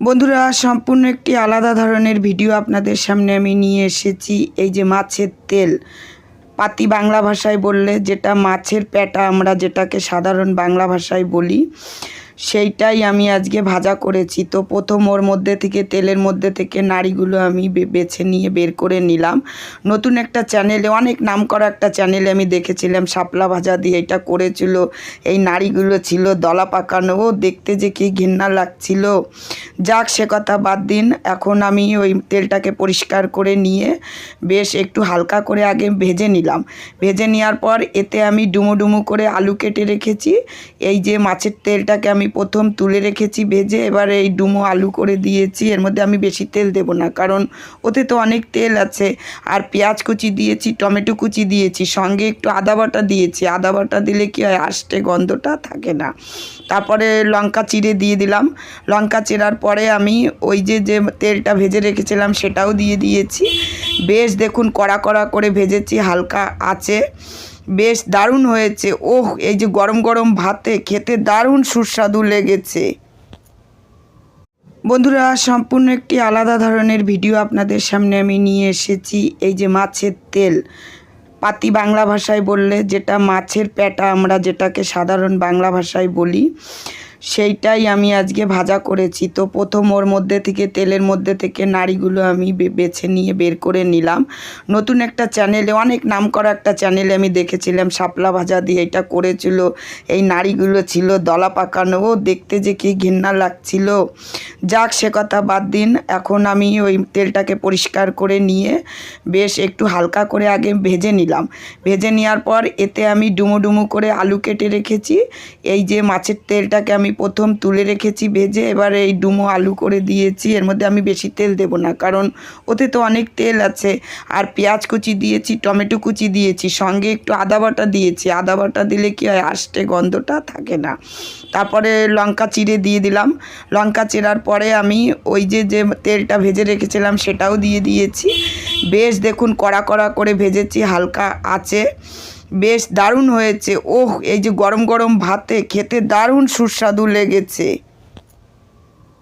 বন্ধুরা, সম্পূর্ণ একটি আলাদা ধরনের ভিডিও আপনাদের সামনে আমি নিয়ে এসেছি। এই যে মাছের তেল, পাতি বাংলা ভাষায় বললে যেটা মাছের পেটা আমরা যেটাকে সাধারণ বাংলা ভাষায় বলি। সেইটাই আমি আজকে ভাজা করেছি। তো প্রথম ওর মধ্যে থেকে, তেলের মধ্যে থেকে নাড়িগুলো আমি বেছে নিয়ে বের করে নিলাম। নতুন একটা চ্যানেলে, অনেক নাম করা একটা চ্যানেলে আমি দেখেছিলাম, শাপলা ভাজা দিয়ে এটা করেছিল। এই নাড়িগুলো ছিল দলা পাকানো। ও দেখতে যে কি ঘৃণা লাগছিল। যাক, সে কথা বাদ দিন। এখন আমি ওই তেলটাকে পরিষ্কার করে নিয়ে বেশ একটু হালকা করে আগে ভেজে নিলাম। ভেজে নেওয়ার পর এতে আমি ডুমো ডুমো করে আলু কেটে রেখেছি। এই যে মাছের তেলটাকে আমি প্রথম তুলে রেখেছি ভেজে, এবার এই ডুমো আলু করে দিয়েছি। এর মধ্যে আমি বেশি তেল দেবো না, কারণ ওতে তো অনেক তেল আছে। আর পেঁয়াজ কুচি দিয়েছি, টমেটো কুচি দিয়েছি, সঙ্গে একটু আদা বাটা দিয়েছি। আদা বাটা দিলে কি হয়, আষ্টে গন্ধটা থাকে না। তারপরে লঙ্কা চিড়ে দিয়ে দিলাম। লঙ্কা চেরার পরে আমি ওই যে যে তেলটা ভেজে রেখেছিলাম সেটাও দিয়ে দিয়েছি। বেশ দেখুন, কড়া কড়া করে ভেজেছি, হালকা আছে। বেশ দারুণ হয়েছে। ওহ, এই যে গরম গরম ভাতে খেতে দারুণ সুস্বাদু লেগেছে। বন্ধুরা, সম্পূর্ণ একটি আলাদা ধরনের ভিডিও আপনাদের সামনে আমি নিয়ে এসেছি। এই যে মাছের তেল, পাতি বাংলা ভাষায় বললে যেটা মাছের প্যাটা, আমরা যেটাকে সাধারণ বাংলা ভাষায় বলি। সেইটাই আমি আজকে ভাজা করেছি। তো প্রথম ওর মধ্যে থেকে, তেলের মধ্যে থেকে নাড়িগুলো আমি বেছে নিয়ে বের করে নিলাম। নতুন একটা চ্যানেলে, অনেক নাম করা একটা চ্যানেলে আমি দেখেছিলাম, শাপলা ভাজা দিয়ে এটা করেছিল। এই নাড়িগুলো ছিল দলা পাকানো, ও দেখতে যে কি ঘৃণা লাগছিল। যাক, সে কথা বাদ দিন। এখন আমি ওই তেলটাকে পরিষ্কার করে নিয়ে বেশ একটু হালকা করে আগে ভেজে নিলাম। ভেজে নেওয়ার পর এতে আমি ডুমো ডুমো করে আলু কেটে রেখেছি। এই যে মাছের তেলটাকে আমি প্রথম তুলে রেখেছি ভেজে এবার এই ডুমো আলু করে দিয়েছি। এর মধ্যে আমি বেশি তেল দেব না, কারণ ওতে তো অনেক তেল আছে। আর পেঁয়াজ কুচি দিয়েছি, টমেটো কুচি দিয়েছি, সঙ্গে একটু আদা বাটা দিয়েছি। আদা বাটা দিলে কি হয়, আষ্টে গন্ধটা থাকে না। তারপরে লঙ্কা চিড়ে দিয়ে দিলাম। লঙ্কা চেরার পরে আমি ওই যে যে তেলটা ভেজে রেখেছিলাম, সেটাও দিয়ে দিয়েছি। বেশ দেখুন কড়া কড়া করে ভেজেছি, হালকা আছে। বেশ দারুণ হয়েছে। ওহ, এই যে গরম গরম ভাতে খেতে দারুণ সুস্বাদু লেগেছে।